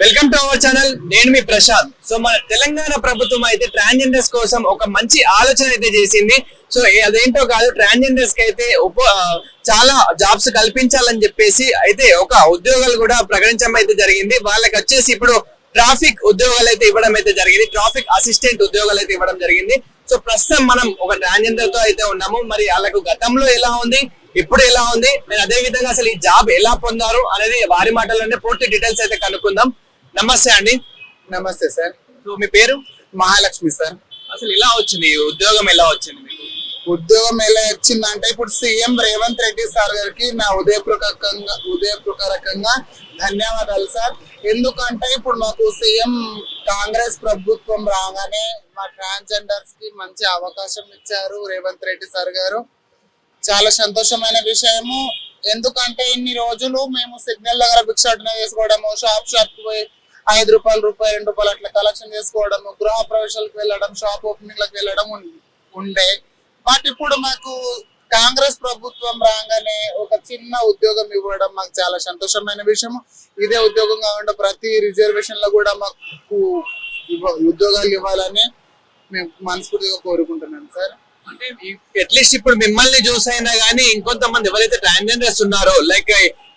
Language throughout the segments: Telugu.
వెల్కమ్ టు అవర్ ఛానల్ నేను మీ ప్రశాంత్. సో మన తెలంగాణ ప్రభుత్వం అయితే ట్రాన్స్జెండర్స్ కోసం ఒక మంచి ఆలోచన అయితే చేసింది. సో అదేంటో కాదు ట్రాన్స్జెండర్స్కి అయితే ఉప చాలా జాబ్స్ కల్పించాలని చెప్పేసి అయితే ఒక ఉద్యోగాలు కూడా ప్రకటించడం అయితే జరిగింది. వాళ్ళకి వచ్చేసి ఇప్పుడు ట్రాఫిక్ ఉద్యోగాలు అయితే ఇవ్వడం అయితే జరిగింది. ట్రాఫిక్ అసిస్టెంట్ ఉద్యోగాలు అయితే ఇవ్వడం జరిగింది. సో ప్రస్తుతం మనం ఒక ట్రాన్స్జెండర్తో అయితే ఉన్నాము. మరి వాళ్ళకు గతంలో ఎలా ఉంది? ఇప్పుడు ఎలా ఉంది? మరి అదే విధంగా అసలు ఈ జాబ్ ఎలా పొందారు అనేది వారి మాటల్లోనే పూర్తి డీటెయిల్స్ అయితే కనుక్కుందాం. నమస్తే అండి. నమస్తే సార్. సో మీ పేరు? మహాలక్ష్మి సార్. అసలు ఇలా వచ్చింది? ఉద్యోగం ఎలా వచ్చింది మీకు? ఉద్యోగం ఎలా వచ్చిందంటే ఇప్పుడు సీఎం రేవంత్ రెడ్డి సార్ గారికి నా ఉదయపూర్వకంగా ఉదయపూర్వకంగా ధన్యవాదాలు సార్. ఎందుకంటే ఇప్పుడు మాకు సీఎం కాంగ్రెస్ ప్రభుత్వం రాగానే మా ట్రాన్స్జెండర్స్కి మంచి అవకాశం ఇచ్చారు రేవంత్ రెడ్డి సార్ గారు. చాలా సంతోషమైన విషయము. ఎందుకంటే ఇన్ని రోజులు మేము సిగ్నల్ దగ్గర భిక్షాటన చేసుకోవడము షాప్ షాప్కి పోయి ఐదు రూపాయలు రూపాయలు రెండు రూపాయలు అట్లా కలెక్షన్ చేసుకోవడము గృహ ప్రవేశాలకు వెళ్ళడం షాప్ ఓపెనింగ్లకు వెళ్ళడం ఉండే. బట్ ఇప్పుడు మాకు కాంగ్రెస్ ప్రభుత్వం రాగానే ఒక చిన్న ఉద్యోగం ఇవ్వడం మాకు చాలా సంతోషమైన విషయం ఇదే ఉద్యోగం కాకుండా ప్రతి రిజర్వేషన్లో కూడా మాకు ఇవ్వ- ఉద్యోగాలు ఇవ్వాలని మేము మనస్ఫూర్తిగా కోరుకుంటున్నాను సార్. అంటే అట్లీస్ట్ ఇప్పుడు మిమ్మల్ని చూసైనా గానీ ఇంకొంతమంది ఎవరైతే ట్రాన్స్జెండర్స్ ఉన్నారో లైక్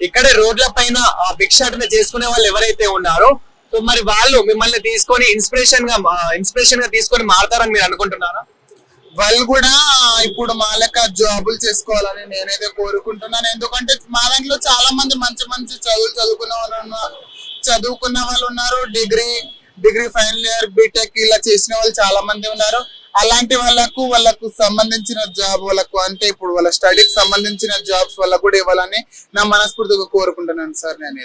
ఇక్కడే రోడ్ల పైన భిక్షాటన చేసుకునే వాళ్ళు ఎవరైతే ఉన్నారో సో మరి వాళ్ళు మిమ్మల్ని తీసుకొని ఇన్స్పిరేషన్గా ఇన్స్పిరేషన్గా తీసుకొని మారతారని మీరు అనుకుంటున్నారా? వాళ్ళు కూడా ఇప్పుడు మా లెక్క జాబులు చేసుకోవాలని నేనైతే కోరుకుంటున్నాను. ఎందుకంటే మా దాంట్లో చాలా మంది మంచి మంచి చదువులు చదువుకున్న వాళ్ళు ఉన్నారు చదువుకున్న వాళ్ళు ఉన్నారు. Degree degree final year BTech ఇలా చేసిన వాళ్ళు చాలా మంది ఉన్నారు. అలాంటి వాళ్ళకు వాళ్ళకు సంబంధించిన జాబ్ వాళ్ళకు అంటే ఇప్పుడు వాళ్ళ స్టడీకి సంబంధించిన జాబ్స్ వాళ్ళకు కూడా ఇవ్వాలని నా మనస్ఫూర్తిగా కోరుకుంటున్నాను సార్ నేను.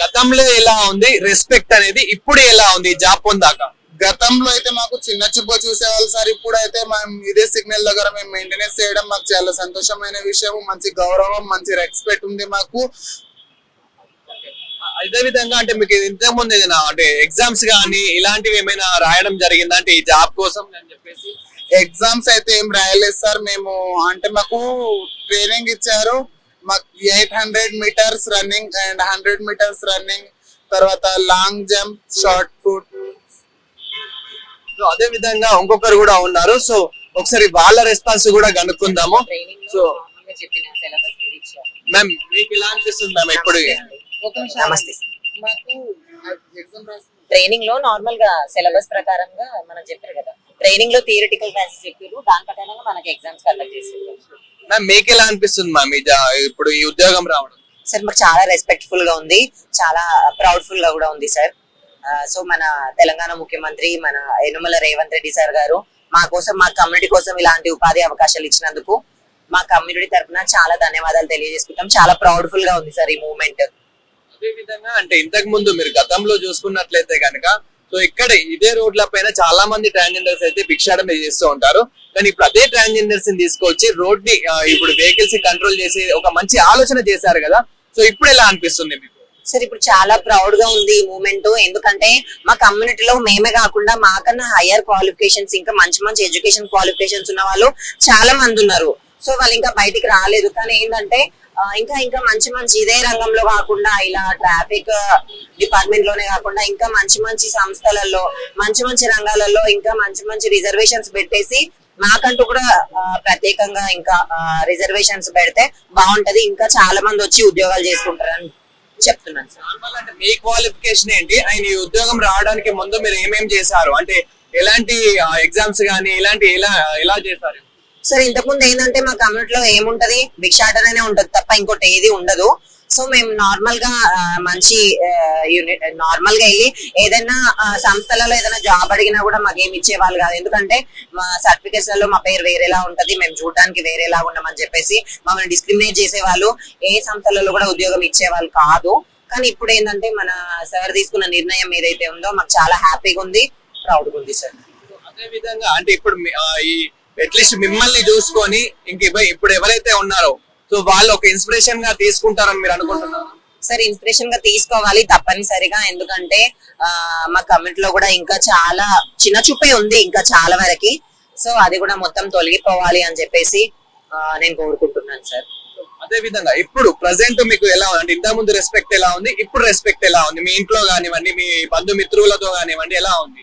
గతంలో ఎలా ఉంది? రెస్పెక్ట్ అనేది ఇప్పుడు ఎలా ఉంది? జాబ్ పొందాక గతంలో అయితే మాకు చిన్న చూపు చూసేవాళ్ళు సార్. ఇప్పుడు అయితే మేము ఇదే సిగ్నల్ దగ్గర మేము మెయింటెనెన్స్ చేయడం మాకు చాలా సంతోషమైన విషయం మంచి గౌరవం మంచి రెస్పెక్ట్ ఉంది మాకు. అదే విధంగా అంటే మీకు ఇంతకు ముందు ఏదైనా అంటే ఎగ్జామ్స్ కానీ ఇలాంటివి ఏమైనా రాయడం జరిగిందా? అంటే ఈ జాబ్ కోసం అని చెప్పేసి. ఎగ్జామ్స్ అయితే ఏం రాయలేదు సార్. మేము అంటే మాకు ట్రైనింగ్ ఇచ్చారు. మాకు eight hundred metres running and hundred metres running తర్వాత long jump shot put so అదే విధంగా ఇంకొకరు కూడా ఉన్నారు. సో ఒకసారి వాళ్ళ రెస్పాన్స్ కూడా కనుక్కుందాము. సో మ్యామ్ మీకు ఎలా అనిపిస్తుంది మ్యామ్ ఇప్పుడు నమస్తే. ట్రైనింగ్లో నార్మల్గా సిలబస్ ప్రకారంగా మనం చెప్పారు కదా. ట్రైనింగ్లో థియరిటికల్ క్లాసెస్ చెప్పారు. దాని ప్రకారంగా మనకి ఎగ్జామ్స్ కండక్ట్ చేసారు మ్యామ్ మీకు ఎలా అనిపిస్తుంది మ్యామ్ జా- ఇప్పుడు ఈ ఉద్యోగం రావడం. సార్ మాకు చాలా రెస్పెక్ట్ఫుల్గా ఉంది. చాలా ప్రౌడ్ఫుల్గా కూడా ఉంది సార్ సో మన తెలంగాణ ముఖ్యమంత్రి మన యనుమల రేవంత్ రెడ్డి సార్ గారు మా కోసం మా కమ్యూనిటీ కోసం ఇలాంటి ఉపాధి అవకాశాలు ఇచ్చినందుకు మా కమ్యూనిటీ తరపున చాలా ధన్యవాదాలు తెలియజేసుకుంటాం. చాలా ప్రౌడ్ఫుల్గా ఉంది సార్ ఈ మూమెంట్ విధంగా అంటే ఇంతకు ముందు మీరు గతంలో చూసుకున్నట్లయితే కనుక సో ఇక్కడ ఇదే రోడ్ల పైన చాలా మంది ట్రాన్స్జెండర్స్ అయితే భిక్షాటం చేస్తూ ఉంటారు. కానీ ఇప్పుడు అదే ట్రాన్స్జెండర్స్ని తీసుకొచ్చి రోడ్ని ఇప్పుడు వెహికల్స్ కంట్రోల్ చేసి ఒక మంచి ఆలోచన చేశారు కదా. సో ఇప్పుడు ఎలా అనిపిస్తుంది మీకు? సార్ ఇప్పుడు చాలా ప్రౌడ్గా ఉంది ఈ మూమెంట్ ఎందుకంటే మా కమ్యూనిటీలో మేమే కాకుండా మాకన్నా హైయర్ క్వాలిఫికేషన్స్ ఇంకా మంచి మంచి ఎడ్యుకేషన్ క్వాలిఫికేషన్స్ ఉన్న వాళ్ళు చాలా మంది ఉన్నారు. సో వాళ్ళు ఇంకా బయటికి రాలేదు. కానీ ఏంటంటే ఇంకా ఇంకా మంచి మంచి ఇదే రంగంలో కాకుండా ఇలా ట్రాఫిక్ డిపార్ట్మెంట్లోనే కాకుండా ఇంకా మంచి మంచి సంస్థలలో మంచి మంచి రంగాలలో ఇంకా మంచి మంచి రిజర్వేషన్స్ పెట్టేసి మాకంటూ కూడా ప్రత్యేకంగా ఇంకా రిజర్వేషన్స్ పెడితే బాగుంటది. ఇంకా చాలా మంది వచ్చి ఉద్యోగాలు చేసుకుంటారని చెప్తున్నాను సార్. మీ క్వాలిఫికేషన్ ఏంటి? ఆయన ఈ ఉద్యోగం రావడానికి ముందు మీరు ఏమేం చేశారు? అంటే ఎలాంటి ఎగ్జామ్స్ కానీ ఇలాంటి ఎలా ఎలా చేశారు? సార్ ఇంతకుముందు ఏంటంటే మా కమ్యూనిటీలో ఏముంటది? భిక్షాటననే ఉంటది తప్ప ఇంకోటి ఏది ఉండదు. సో మేము నార్మల్గా మంచి యూనిట్ నార్మల్గా వెళ్ళి ఏదైనా సంస్థలలో ఏదైనా జాబ్ అడిగినా కూడా మాకు ఏమి ఇచ్చేవాళ్ళు కాదు. ఎందుకంటే మా సర్టిఫికేట్స్లలో మా పేరు వేరేలా ఉంటది మేము చూడడానికి వేరేలా ఉండమని చెప్పేసి మమ్మల్ని డిస్క్రిమినేట్ చేసేవాళ్ళు. ఏ సంస్థలలో కూడా ఉద్యోగం ఇచ్చేవాళ్ళు కాదు. కానీ ఇప్పుడు ఏంటంటే మన సార్ తీసుకున్న నిర్ణయం ఏదైతే ఉందో మాకు చాలా హ్యాపీగా ఉంది ప్రౌడ్గా ఉంది సార్ అదే విధంగా అంటే ఇప్పుడు ఈ అట్లీస్ట్ మిమ్మల్ని చూసుకొని ఇంక ఇప్పుడు ఎవరైతే ఉన్నారో. సో వాళ్ళు ఒక ఇన్స్పిరేషన్గా తీసుకుంటారని మీరు అనుకుంటున్నారు? సరే ఇన్స్పిరేషన్గా తీసుకోవాలి తప్పనిసరిగా. ఎందుకంటే మా కమ్యూనిటీలో కూడా ఇంకా చాలా చిన్న చూపే ఉంది ఇంకా చాలా వరకు. సో అది కూడా మొత్తం తొలగిపోవాలి అని చెప్పేసి నేను కోరుకుంటున్నాను సార్. అదే విధంగా ఇప్పుడు ప్రజెంట్ మీకు ఎలా ఉంది? అంటే ఇంత ముందు రెస్పెక్ట్ ఎలా ఉంది? ఇప్పుడు రెస్పెక్ట్ ఎలా ఉంది? మీ ఇంట్లో కానివ్వండి మీ బంధుమిత్రులతో కానివ్వండి ఎలా ఉంది?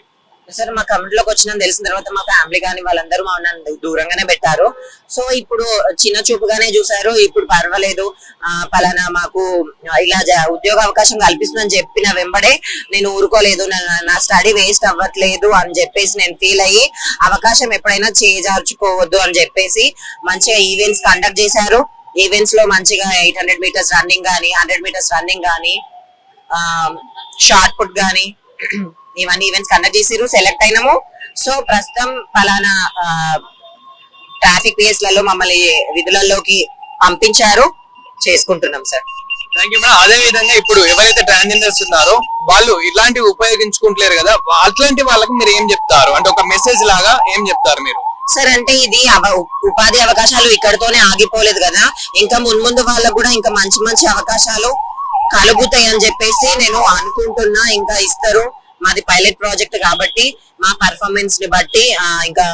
సార్ మా కమిటీలోకి వచ్చిన. తెలిసిన తర్వాత మా ఫ్యామిలీ కానీ వాళ్ళందరూ మా నన్ను దూరంగానే పెట్టారు. సో ఇప్పుడు చిన్న చూపుగానే చూసారు ఇప్పుడు పర్వాలేదు. ఆ, పలానా మాకు ఇలా జ- ఉద్యోగ అవకాశం కల్పిస్తుందని చెప్పిన వెంబడే నేను ఊరుకోలేదు. నా- స్టడీ వేస్ట్ అవ్వట్లేదు అని చెప్పేసి నేను ఫీల్ అయ్యి అవకాశం ఎప్పుడైనా చేజార్చుకోవద్దు అని చెప్పేసి మంచిగా ఈవెంట్స్ కండక్ట్ చేశారు. ఈవెంట్స్లో మంచిగా ఎయిట్ హండ్రెడ్ మీటర్స్ రన్నింగ్ కానీ హండ్రెడ్ మీటర్స్ రన్నింగ్ కానీ షార్ట్ పుట్ కానీ ఇవన్నీ ఈవెంట్స్ కండక్ట్ చేసిరు సెలెక్ట్ అయినాము. సో ప్రస్తుతం పలానా ట్రాఫిక్లలో మమ్మల్ని విధులలోకి పంపించారు. చేసుకుంటున్నాం సార్ థ్యాంక్ యూ మేడం అదే విధంగా ఇప్పుడు ఎవరైతే ట్రాన్స్జెండర్స్ ఉన్నారో వాళ్ళు ఇలాంటివి ఉపయోగించుకుంటలేరు కదా. అట్లాంటి వాళ్ళకి మీరు ఏం చెప్తారు? అంటే ఒక మెసేజ్ లాగా ఏం చెప్తారు మీరు? సార్ అంటే ఇది ఉపాధి అవకాశాలు ఇక్కడతోనే ఆగిపోలేదు కదా. ఇంకా మున్ముందు వాళ్ళకు కూడా ఇంకా మంచి మంచి అవకాశాలు కలుగుతాయి అని చెప్పేసి నేను అనుకుంటున్నా. ఇంకా ఇస్తారు. మాది పైలట్ ప్రాజెక్ట్ కాబట్టి మా పర్ఫార్మెన్స్ని బట్టి ఇంకా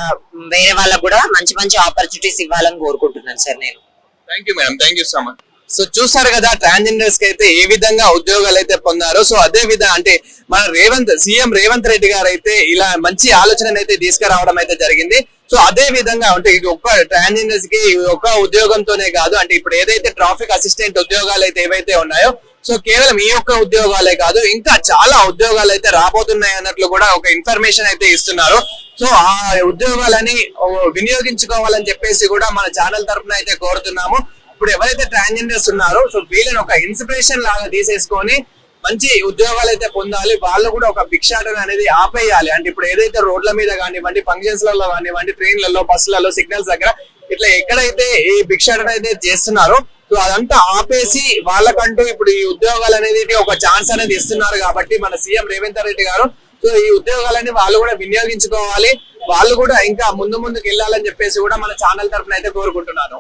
వేరే వాళ్ళకు కూడా మంచి మంచి ఆపర్చునిటీస్ ఇవ్వాలని కోరుకుంటున్నాను సార్ నేను. Thank you madam thank you so much so చూసారు కదా ట్రాన్స్జెండర్స్కి అయితే ఏ విధంగా ఉద్యోగాలు అయితే పొందారో సో అదే విధంగా అంటే మన రేవంత్ సీఎం రేవంత్ రెడ్డి గారు అయితే ఇలా మంచి ఆలోచన అయితే తీసుకురావడం అయితే జరిగింది. సో అదే విధంగా అంటే ఇది ఒక్క ట్రాన్స్జెండర్స్కి ఒక్క ఉద్యోగంతోనే కాదు అంటే ఇప్పుడు ఏదైతే ట్రాఫిక్ అసిస్టెంట్ ఉద్యోగాలు అయితే ఏవైతే ఉన్నాయో సో కేవలం ఈ యొక్క ఉద్యోగాలే కాదు ఇంకా చాలా ఉద్యోగాలు అయితే రాబోతున్నాయి అన్నట్లు కూడా ఒక ఇన్ఫర్మేషన్ అయితే ఇస్తున్నారు. సో ఆ ఉద్యోగాలని వినియోగించుకోవాలని చెప్పేసి కూడా మన ఛానల్ తరపున అయితే కోరుతున్నాము. ఇప్పుడు ఎవరైతే ట్రాన్స్జెండర్స్ ఉన్నారో సో వీళ్ళని ఒక ఇన్స్పిరేషన్ లాగా తీసేసుకొని మంచి ఉద్యోగాలు అయితే పొందాలి. వాళ్ళు కూడా ఒక భిక్షాటన అనేది ఆపేయాలి. అంటే ఇప్పుడు ఏదైతే రోడ్ల మీద కానివ్వండి ఫంక్షన్స్లలో కానివ్వండి ట్రైన్లలో బస్సులలో సిగ్నల్స్ దగ్గర ఇట్లా ఎక్కడైతే ఈ భిక్షాటన అయితే చేస్తున్నారో సో అదంతా ఆపేసి వాళ్ళకంటూ ఇప్పుడు ఈ ఉద్యోగాలు అనేది ఒక ఛాన్స్ అనేది ఇస్తున్నారు కాబట్టి మన సీఎం రేవంత్ రెడ్డి గారు. సో ఈ ఉద్యోగాలని వాళ్ళు కూడా వినియోగించుకోవాలి. వాళ్ళు కూడా ఇంకా ముందు ముందుకు వెళ్ళాలని చెప్పేసి కూడా మన ఛానల్ తరఫున అయితే కోరుకుంటున్నాను.